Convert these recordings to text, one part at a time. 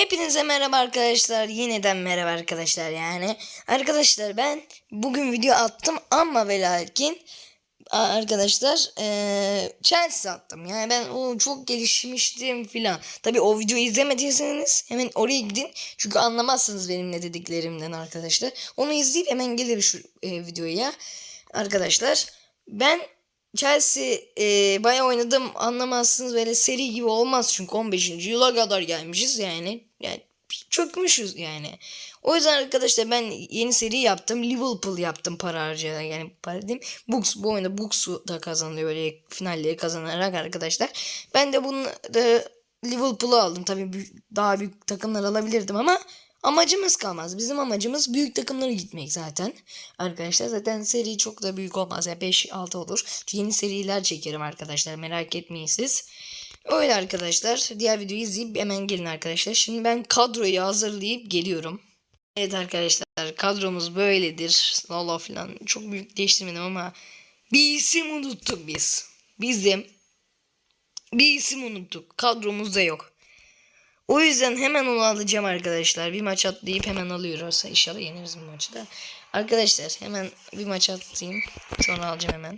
Hepinize merhaba arkadaşlar. Yeniden merhaba arkadaşlar yani. Arkadaşlar ben bugün video attım ama ve lakin arkadaşlar eee Chelsea attım. Yani ben o çok gelişmiştim filan. Tabi o videoyu izlemediyseniz hemen oraya gidin. Çünkü anlamazsınız benim ne dediklerimden arkadaşlar. Onu izleyip hemen gelir şu e, videoya. Arkadaşlar ben Chelsea e, bayağı oynadım anlamazsınız böyle seri gibi olmaz çünkü 15. yıla kadar gelmişiz yani. Yani çökmüşüz yani. O yüzden arkadaşlar ben yeni seri yaptım. Liverpool yaptım para harcayarak yani para diyeyim. Books bu oyunda Books'u da kazanıyor böyle finalleri kazanarak arkadaşlar. Ben de bunu da Liverpool'u aldım. Tabii daha büyük takımlar alabilirdim ama amacımız kalmaz. Bizim amacımız büyük takımlara gitmek zaten. Arkadaşlar zaten seri çok da büyük olmaz. Yani 5-6 olur. Yeni seriler çekerim arkadaşlar. Merak etmeyin siz. Öyle arkadaşlar. Diğer videoyu izleyip hemen gelin arkadaşlar. Şimdi ben kadroyu hazırlayıp geliyorum. Evet arkadaşlar kadromuz böyledir. Lala falan çok büyük değiştirmedim ama bir isim unuttuk biz. Bizim bir isim unuttuk. Kadromuzda yok. O yüzden hemen onu alacağım arkadaşlar. Bir maç atlayıp hemen alıyoruz. İnşallah yeniriz bu maçı da. Arkadaşlar hemen bir maç atlayayım. Sonra alacağım hemen.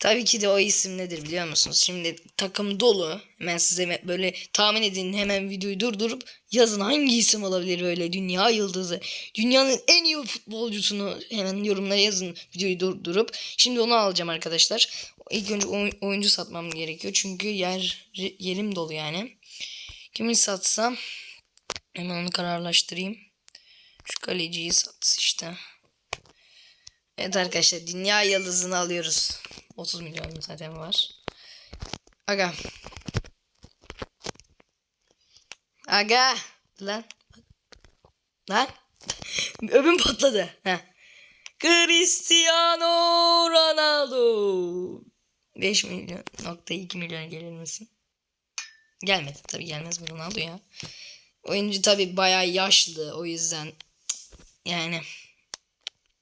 Tabii ki de o isim nedir biliyor musunuz? Şimdi takım dolu. Hemen size böyle tahmin edin hemen videoyu durdurup yazın hangi isim olabilir öyle dünya yıldızı. Dünyanın en iyi futbolcusunu hemen yorumlara yazın videoyu durdurup. Şimdi onu alacağım arkadaşlar. İlk önce oy- oyuncu satmam gerekiyor. Çünkü yer yerim dolu yani. Kimi satsam hemen onu kararlaştırayım. Şu kaleciyi sat işte. Evet arkadaşlar dünya yıldızını alıyoruz. 30 milyon zaten var. Aga. Aga. Lan. Lan. Öbüm patladı. Heh. Cristiano Ronaldo. 5 milyon nokta 2 milyon gelir misin? Gelmedi tabi gelmez bu Ronaldo ya. Oyuncu tabi bayağı yaşlı o yüzden yani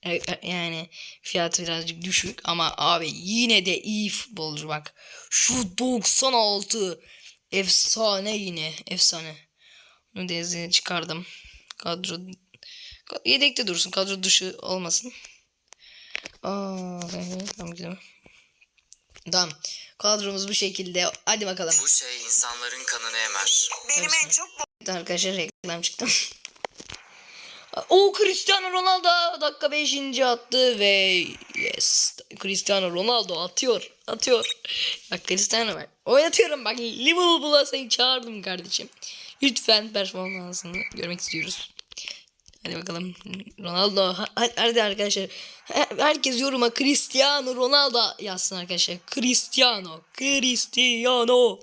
e- e- yani fiyatı birazcık düşük ama abi yine de iyi futbolcu bak. Şu 96 efsane yine efsane. Bunu da çıkardım. Kadro yedekte dursun kadro dışı olmasın. Aa, tamam güzel. Tamam. Kadromuz bu şekilde. Hadi bakalım. Bu şey insanların kanını emer. Benim en çok Evet arkadaşlar reklam çıktı. O Cristiano Ronaldo dakika 5. attı ve yes Cristiano Ronaldo atıyor atıyor. Bak Cristiano var. Oynatıyorum bak Liverpool'a seni çağırdım kardeşim. Lütfen performansını görmek istiyoruz. Hadi bakalım Ronaldo Ha- hadi arkadaşlar He- herkes yoruma Cristiano Ronaldo yazsın arkadaşlar. Cristiano Cristiano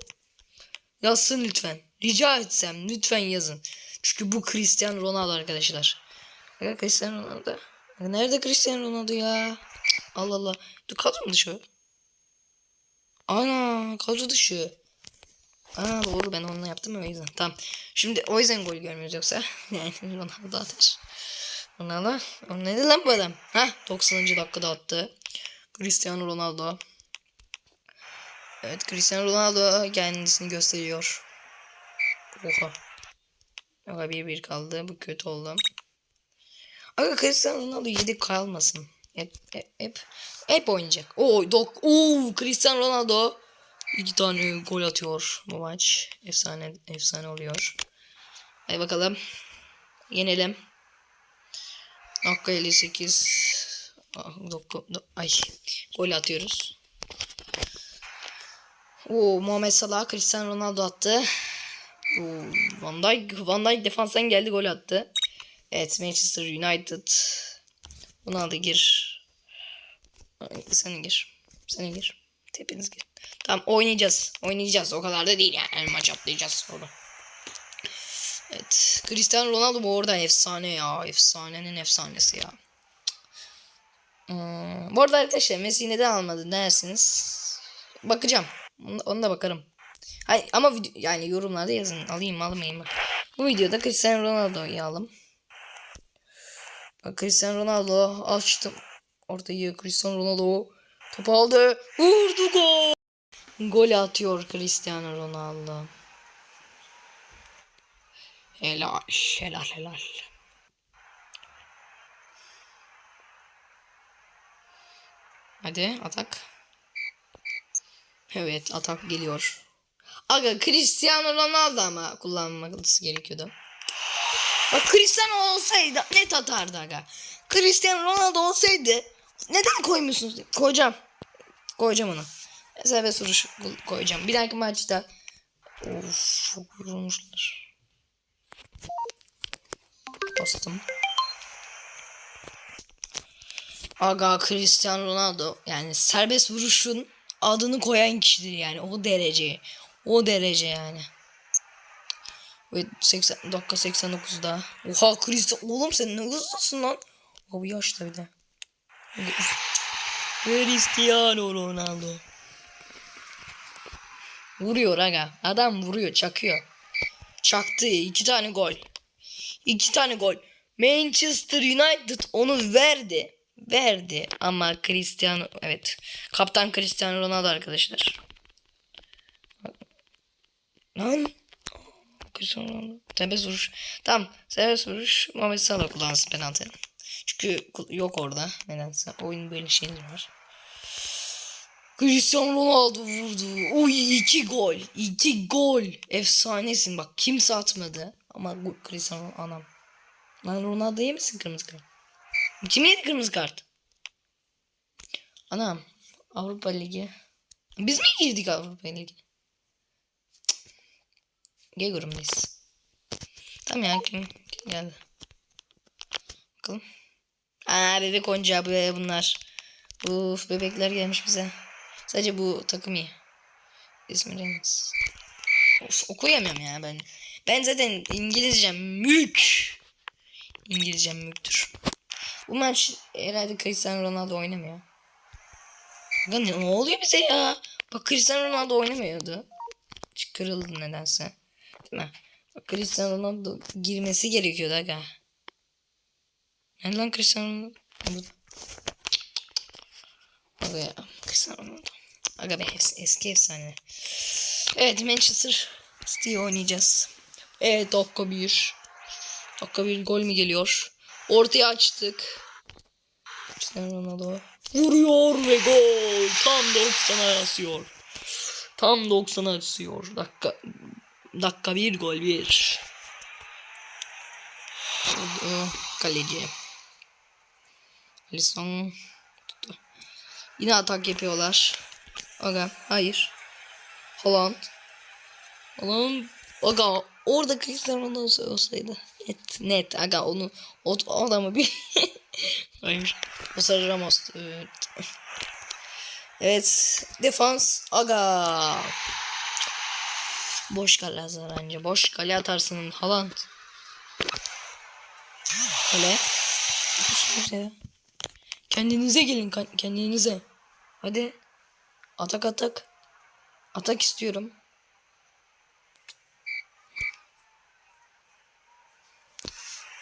Yazsın lütfen. Rica etsem lütfen yazın. Çünkü bu Cristiano Ronaldo arkadaşlar. Cristiano Ronaldo. Nerede Cristiano Ronaldo ya? Allah Allah. Dur kadro mu dışı? Ana kadro dışı. Aa doğru ben onunla yaptım ya, o yüzden. Tamam. Şimdi o yüzden gol görmüyoruz yoksa. Yani Ronaldo atar. Ronaldo. O neydi lan bu adam? Ha 90. dakikada attı. Cristiano Ronaldo. Evet Cristiano Ronaldo kendisini gösteriyor. Oha. Aga 1-1 kaldı. Bu kötü oldu. Aga Cristiano Ronaldo yedek kalmasın. Hep, hep, hep, hep oynayacak. Oo, dok, oo, Cristiano Ronaldo iki tane gol atıyor bu maç. Efsane efsane oluyor. Hadi bakalım. Yenelim. Dakika 58. Ah, dok, dok- ay. Gol atıyoruz. Oo, Muhammed Salah Cristiano Ronaldo attı. Oo, Van Dijk, Van Dijk defanstan geldi gol attı. Evet Manchester United. Ronaldo gir. Sen gir. Sen gir. Hepiniz gir. Tamam oynayacağız. Oynayacağız. O kadar da değil yani. Maç atlayacağız sonra. Evet. Cristiano Ronaldo bu orada efsane ya. Efsanenin efsanesi ya. Hmm, bu arada arkadaşlar Messi neden almadı dersiniz. Bakacağım. Onu, da bakarım. Hayır, ama yani yorumlarda yazın. Alayım almayayım mı? Bu videoda Cristiano Ronaldo'yu aldım. Bak Cristiano Ronaldo açtım. Ortayı Cristiano Ronaldo topu aldı. Vurdu gol. Gol atıyor Cristiano Ronaldo. Helal, helal, helal. Hadi atak. Evet atak geliyor. Aga Cristiano Ronaldo ama kullanması gerekiyordu. Bak Cristiano olsaydı net atardı aga. Cristiano Ronaldo olsaydı neden koymuyorsunuz? Koyacağım. Koyacağım onu. Serbest vuruş koyacağım. Bir dahaki maçta Of çok yorulmuşlar. Bastım. Aga Cristiano Ronaldo yani serbest vuruşun adını koyan kişidir yani o derece. O derece yani. Ve 80 dakika 89'da. Oha Cristiano oğlum sen ne hızlısın lan. O yaşta bir de. Cristiano Ronaldo. Vuruyor aga. Adam vuruyor, çakıyor. Çaktı. iki tane gol. İki tane gol. Manchester United onu verdi. Verdi ama Cristiano evet. Kaptan Cristiano Ronaldo arkadaşlar. Lan. Cristiano Ronaldo. Serbest vuruş. Tamam. Serbest vuruş. Muhammed Salah kullansın penaltı. Çünkü yok orada. Nedense. Oyun böyle şeyler var. Cristiano Ronaldo vurdu. Uy iki gol. iki gol. Efsanesin bak kimse atmadı. Ama Cristiano anam. Lan Ronaldo yemesin kırmızı kart. Kim yedi kırmızı kart? Anam. Avrupa Ligi. Biz mi girdik Avrupa Ligi? Gel grubundayız. Tamam ya kim, kim geldi? Bakalım. Aa bebek oyuncağı bu- bunlar. Uf bebekler gelmiş bize. Sadece bu takım iyi. İsmi. Of okuyamıyorum ya ben. Ben zaten İngilizcem mük. İngilizcem müktür. Bu maç herhalde Cristiano Ronaldo oynamıyor. Ya ne, ne oluyor bize ya? Bak Cristiano Ronaldo oynamıyordu. Kırıldı nedense. Değil mi? Bak Cristiano Ronaldo girmesi gerekiyordu aga. Ne lan Cristiano Ronaldo? Aga ya. Cristiano Ronaldo. Aga be es- eski efsane. Evet Manchester City oynayacağız. Evet dakika bir. Dakika bir gol mü geliyor? Ortaya açtık. Cristiano Ronaldo vuruyor ve gol. Tam 90'a asıyor. Tam 90'a asıyor. Dakika dakika bir gol bir. Vurdu. Kaleci. Alisson tuttu. Yine atak yapıyorlar. Aga hayır. Haaland. Haaland. Aga orada Cristiano Ronaldo olsaydı. Net net aga onu o, o adamı bir hayır. O Sarı Ramos. Evet. Evet. Defans. Aga. Boş kale atar anca. Boş kale atarsın Haaland. Öyle. Kendinize gelin kendinize. Hadi. Atak atak. Atak istiyorum.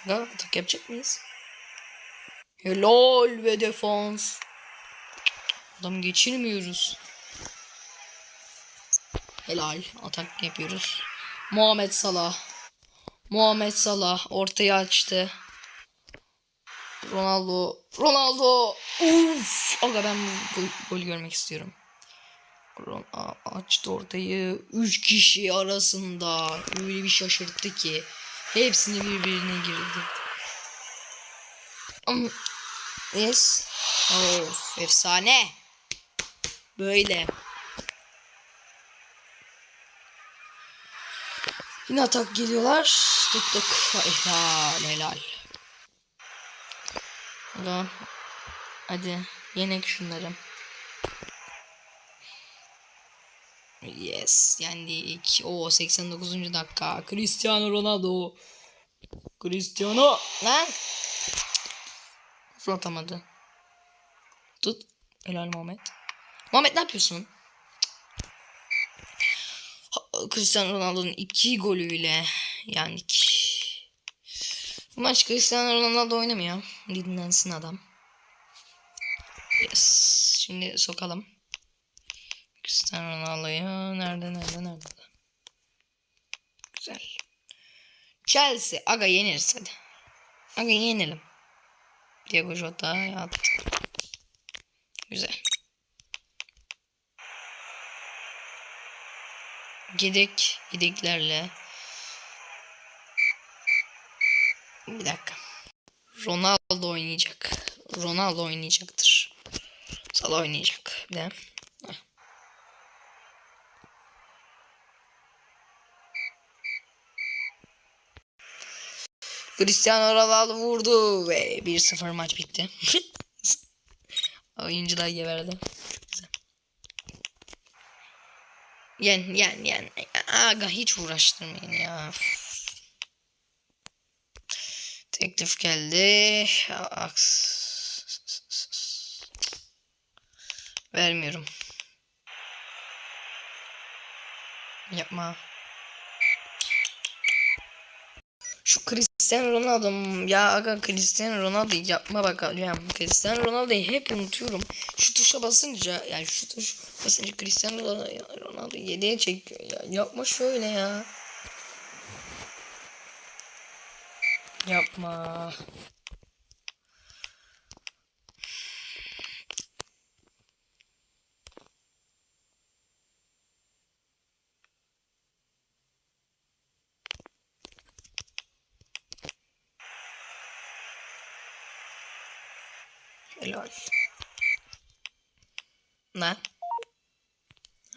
Ya atak yapacak mıyız? Helal ve defans. Adam geçirmiyoruz. Helal. Atak yapıyoruz. Muhammed Salah. Muhammed Salah ortaya açtı. Ronaldo. Ronaldo. Uf. Aga ben bu gol, görmek istiyorum. Ron- açtı ortayı. Üç kişi arasında. Öyle bir şaşırttı ki. Hepsini birbirine girdi. Am- Yes. Of, efsane. Böyle. Yine atak geliyorlar. Tuttuk. Helal helal. Hadi. Hadi. Yenek şunları. Yes. Yendik. O 89. dakika. Cristiano Ronaldo. Cristiano. Lan. Nasıl atamadı? Tut. Helal Muhammed. Muhammed ne yapıyorsun? Cristiano Ronaldo'nun iki golüyle yendik. Bu maç Cristiano Ronaldo oynamıyor. Dinlensin adam. Yes. Şimdi sokalım. Cristiano Ronaldo'yu nerede nerede nerede? Güzel. Chelsea. Aga yeneriz hadi. Aga yenelim. Diego Jota attı. Güzel. Yedek, yedeklerle. Bir dakika. Ronaldo oynayacak. Ronaldo oynayacaktır. Salah oynayacak. Bir de. Cristiano Ronaldo vurdu ve 1-0 maç bitti. Oyuncular geberdi. Yen yen yen. Aga hiç uğraştırmayın ya. Teklif geldi. Aks. Vermiyorum. Yapma. Şu Cristiano Ronaldo ya aga Cristiano Ronaldo yapma bakalım. Cristiano Ronaldo'yu hep unutuyorum. Şu tuşa basınca yani şu tuş basınca Cristiano Ronaldo yedeğe çekiyor ya. Yapma şöyle ya. Yapma. Helal. Ne?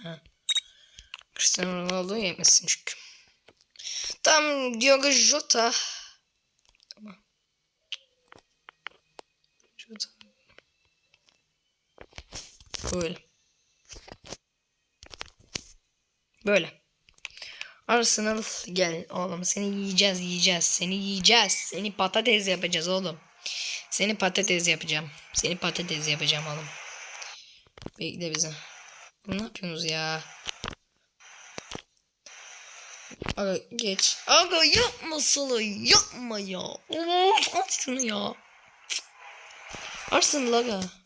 Ha. Cristiano Ronaldo yemesin çünkü. Tam Diogo Jota. Böyle. Böyle. Arsenal gel oğlum seni yiyeceğiz yiyeceğiz seni yiyeceğiz seni patates yapacağız oğlum. Seni patates yapacağım. Seni patates yapacağım oğlum. Bekle bizi. Ne yapıyorsunuz ya? Aga geç. Aga yapma Solo yapma ya. Of at şunu ya. Arsenal aga.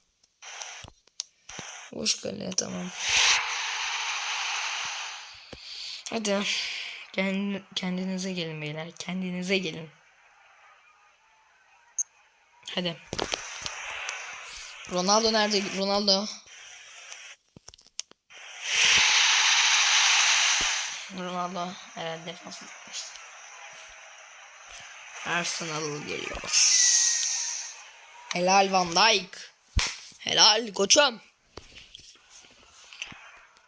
Boş kale tamam. Hadi. Kend, kendinize gelin beyler. Kendinize gelin. Hadi. Ronaldo nerede? Ronaldo. Ronaldo herhalde defans. Arsenal geliyor. Helal Van Dijk. Helal koçum.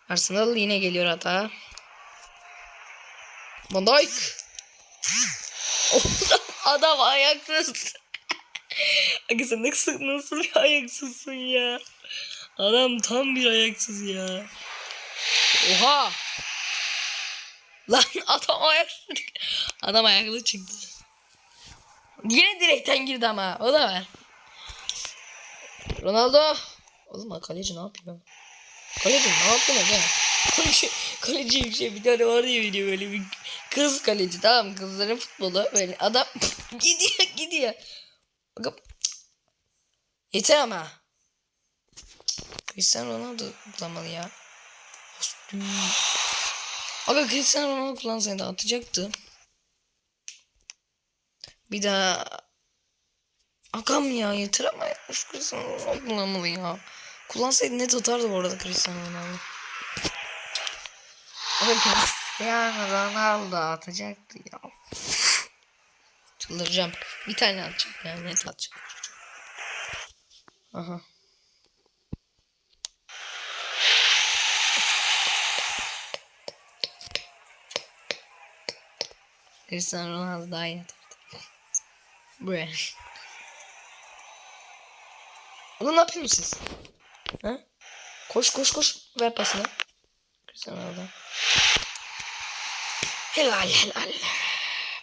Arsenal yine geliyor hata. Van Dijk. Adam ayaksız. Aga sen nasıl, nasıl bir ayaksızsın ya? Adam tam bir ayaksız ya. Oha. Lan adam ayaksız. Adam ayaklı çıktı. Yine direkten girdi ama. O da var. Ronaldo. Oğlum kaleci ne yapıyor? Kaleci ne yapıyor aga? Kaleci, kaleci bir şey bir tane var ya video böyle bir kız kaleci tamam mı? kızların futbolu böyle adam gidiyor gidiyor. Aga, Yeter ama. Cristiano Ronaldo kullanmalı ya. Hostü. Aga Cristiano Ronaldo kullansaydı atacaktı. Bir daha Agam ya yeter ama Cristiano Ronaldo kullanmalı ya. Kullansaydı net atardı bu arada Cristiano Ronaldo. Aga Cristiano Ronaldo atacaktı ya. Çıldıracağım. Bir tane atacak yani net atacak. Aha. Cristiano Ronaldo daha iyi atardı. Buraya. Oğlum ne yapıyorsunuz siz? Ha? Koş koş koş. Ver pasını. Cristiano Ronaldo. Helal helal.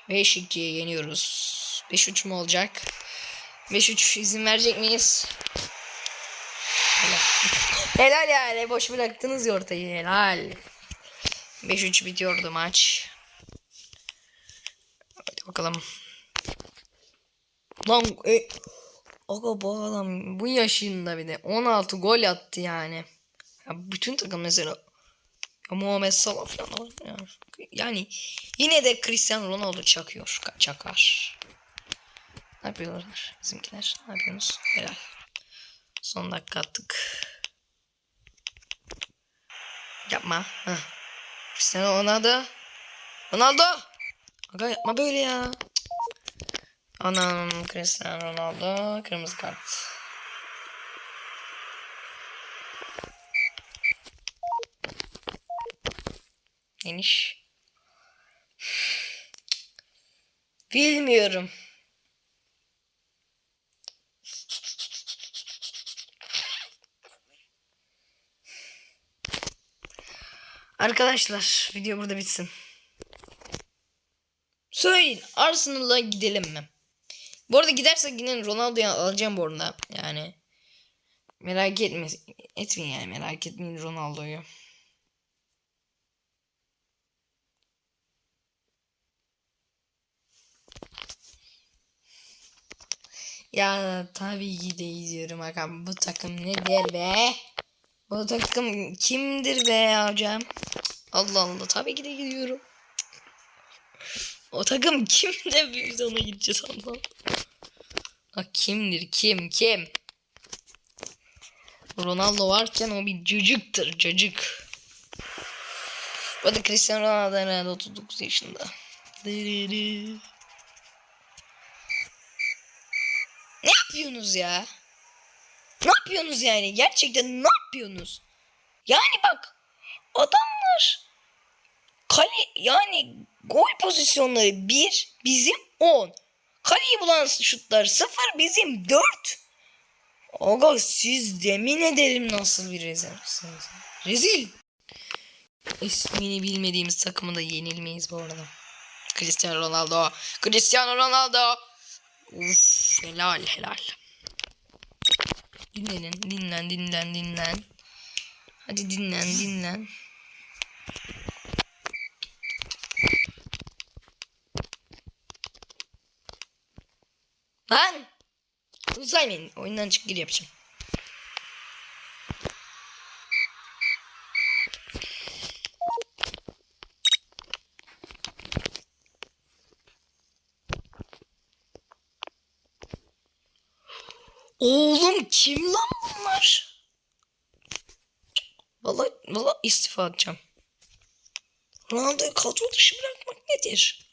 5-2'ye yeniyoruz. 5-3 mu olacak? 5-3 izin verecek miyiz? Helal yani. Boş bıraktınız ya ortayı. Helal. 5-3 bitiyordu maç. Hadi bakalım. Lan e, Aga bu adam bu yaşında bir de 16 gol attı yani. Ya bütün takım mesela Ya Muhammed Salah falan var. Yani, yine de Cristiano Ronaldo çakıyor. ka- Çakar. Ne yapıyorlar bizimkiler? Ne yapıyorsunuz? Helal. Son dakika attık. Yapma. Heh. Cristiano Ronaldo. Ronaldo. Aga yapma böyle ya. Anam Cristiano Ronaldo. Kırmızı kart. Geniş. Bilmiyorum. Arkadaşlar video burada bitsin. Söyleyin Arsenal'a gidelim mi? Bu arada gidersek yine Ronaldo'yu alacağım bu arada. Yani merak etme, etmeyin yani merak etmeyin Ronaldo'yu. Ya tabii ki de izliyorum bakalım bu takım nedir be? Bu takım kimdir be hocam? Allah Allah tabii ki de gidiyorum. O takım kimde biz ona gideceğiz Allah. Ha, kimdir kim kim? Ronaldo varken o bir cacıktır cacık. Bu arada Cristiano Ronaldo herhalde 39 yaşında. Ne yapıyorsunuz ya? Ne yapıyorsunuz yani? Gerçekten ne yapıyorsunuz? Yani bak adamlar kale yani gol pozisyonları 1 bizim 10. Kaleyi bulan şutlar 0 bizim 4. Aga siz yemin ederim nasıl bir rezilsiniz. Rezil. İsmini bilmediğimiz takımı da yenilmeyiz bu arada. Cristiano Ronaldo. Cristiano Ronaldo. Uf helal helal. Dinlenin dinlen dinlen dinlen. Hadi dinlen dinlen. Lan! Bunu saymayın. Oyundan çık gir yapacağım. Oğlum kim lan bunlar? Vallahi, vallahi istifa edeceğim. Ronaldo'yu kadro dışı bırakmak nedir?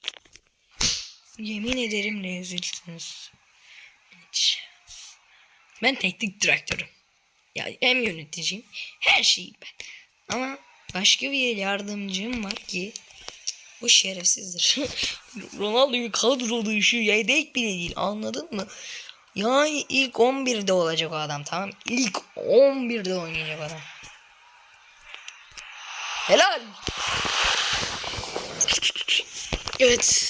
Yemin ederim rezilsiniz. Ben teknik direktörüm. Ya hem yöneticiyim. Her şeyim ben. Ama başka bir yardımcım var ki bu şerefsizdir. Ronaldo'yu kadro dışı yedek bile değil anladın mı? Yani ilk 11'de olacak o adam tamam İlk 11'de oynayacak adam. Helal. Evet.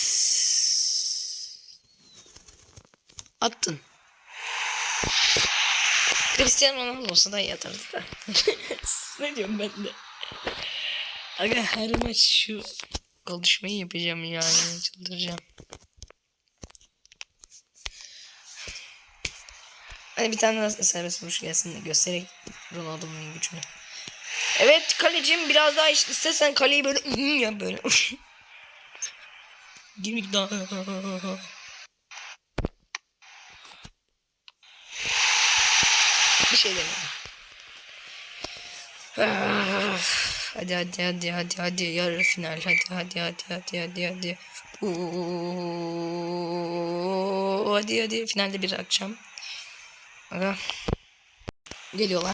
Attın. Cristiano Ronaldo olsa da iyi atardı da. ne diyorum ben de. Aga her maç şu konuşmayı yapacağım yani çıldıracağım. Hadi bir tane daha serbest vuruş gelsin göstererek Ronaldo'nun gücünü. Evet kalecim biraz daha istesen kaleyi böyle ya böyle. Gimik daha. Şey demiyorum. Hadi hadi hadi hadi hadi yarı final hadi hadi hadi hadi hadi hadi. Oo, hadi hadi finalde bir akşam. Aga. Geliyorlar.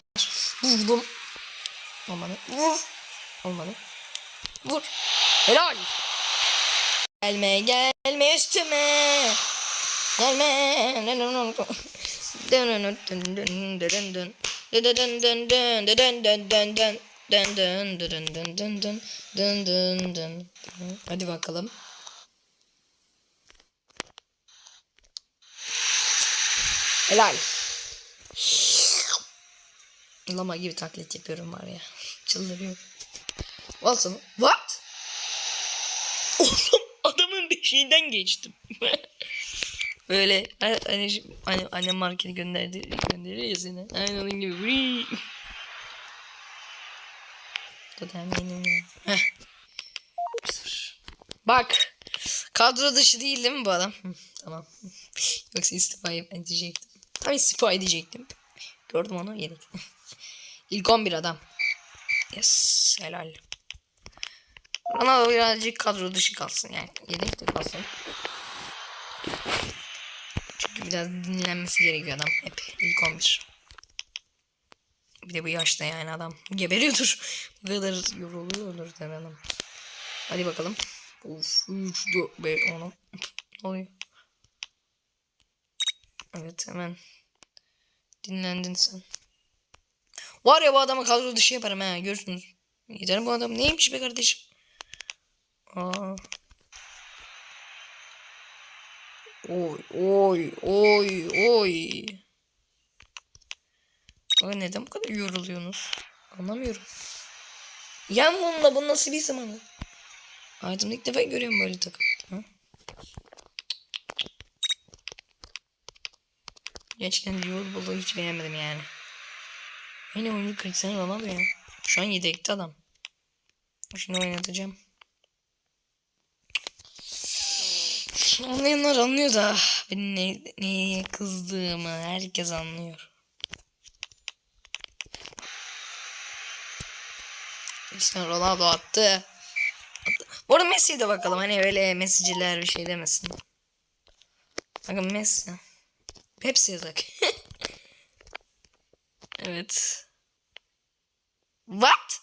Vurdum. Olmadı. Vur. Olmadı. Vur. Helal. Gelme gelme üstüme. Gelme. Hadi bakalım. Helal. Lama gibi taklit yapıyorum var ya. Çıldırıyorum. Olsun. What? Oğlum adamın bir şeyinden geçtim. Böyle hani, hani annem markete gönderdi gönderiyor ya seni. Aynen onun gibi. Vrii. Totem. 1-0. Bak. Kadro dışı değil değil mi bu adam? Tamam. Yoksa istifa edecektim. Tam istifa edecektim. Gördüm onu yedek. İlk 11 adam. Yes. Helal. Ronaldo birazcık kadro dışı kalsın yani. Yedek de kalsın. Biraz dinlenmesi gerekiyor adam. Hep ilk 11. Bir de bu yaşta yani adam geberiyordur. Bu kadar yoruluyordur tabii. Hadi bakalım. Of 3 4 5 10 Ne oluyor? Evet hemen. Dinlendin sen. Var ya bu adamı kadro dışı yaparım ha görürsünüz. Yeter bu adam neymiş be kardeşim. Aa. Oy oy oy oy. Ay neden bu kadar yoruluyorsunuz? Anlamıyorum. Yan bununla bu nasıl bir zamanı? Hayatımda ilk defa görüyorum böyle takım. Ha? Gerçekten Liverpool'u hiç beğenmedim yani. Yine oyuncu Cristiano Ronaldo ya. Şu an yedekte adam. Şimdi oynatacağım. Anlayanlar anlıyor da benim ne, neye kızdığımı herkes anlıyor. Cristiano Ronaldo attı. Bu arada Messi'ye de bakalım. Hani öyle Messi'ciler bir şey demesin. Bakın Messi. Hepsi yazak. evet. What?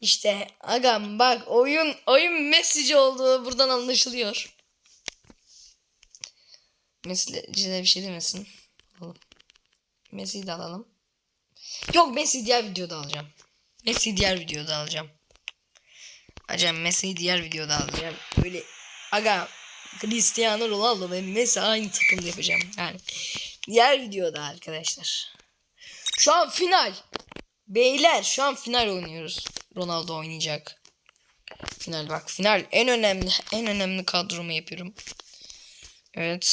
İşte agam bak oyun oyun Messi'ci olduğu buradan anlaşılıyor. Messi'ciler bir şey demesin. Alalım. Messi'yi de alalım. Yok Messi diğer videoda alacağım. Messi diğer videoda alacağım. Acaba Messi'yi diğer videoda alacağım. Böyle aga Cristiano Ronaldo ve Messi aynı takımda yapacağım. Yani diğer videoda arkadaşlar. Şu an final. Beyler şu an final oynuyoruz. Ronaldo oynayacak. Final bak final en önemli en önemli kadromu yapıyorum. Evet.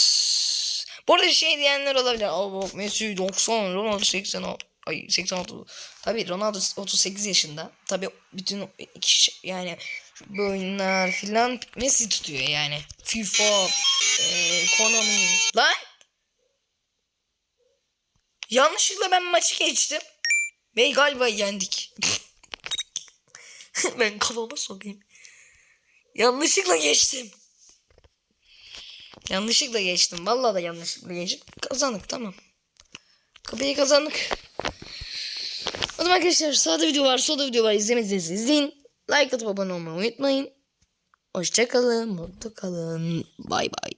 Bu arada şey diyenler olabilir. Aa bak Messi 90, Ronaldo 80, ay 86. Tabii Ronaldo 38 yaşında. Tabii bütün iki şey- yani bu oyunlar filan Messi tutuyor yani. FIFA, e, Konami. Lan! Yanlışlıkla ben maçı geçtim. Ve galiba yendik. ben kafama sokayım. Yanlışlıkla geçtim. Yanlışlıkla geçtim. Vallahi da yanlışlıkla geçtim. Kazandık tamam. Kapıyı kazandık. O zaman arkadaşlar sağda video var solda video var izlemediyseniz izleyin. Like atıp abone olmayı unutmayın. Hoşçakalın. Mutlu kalın. Bay bay.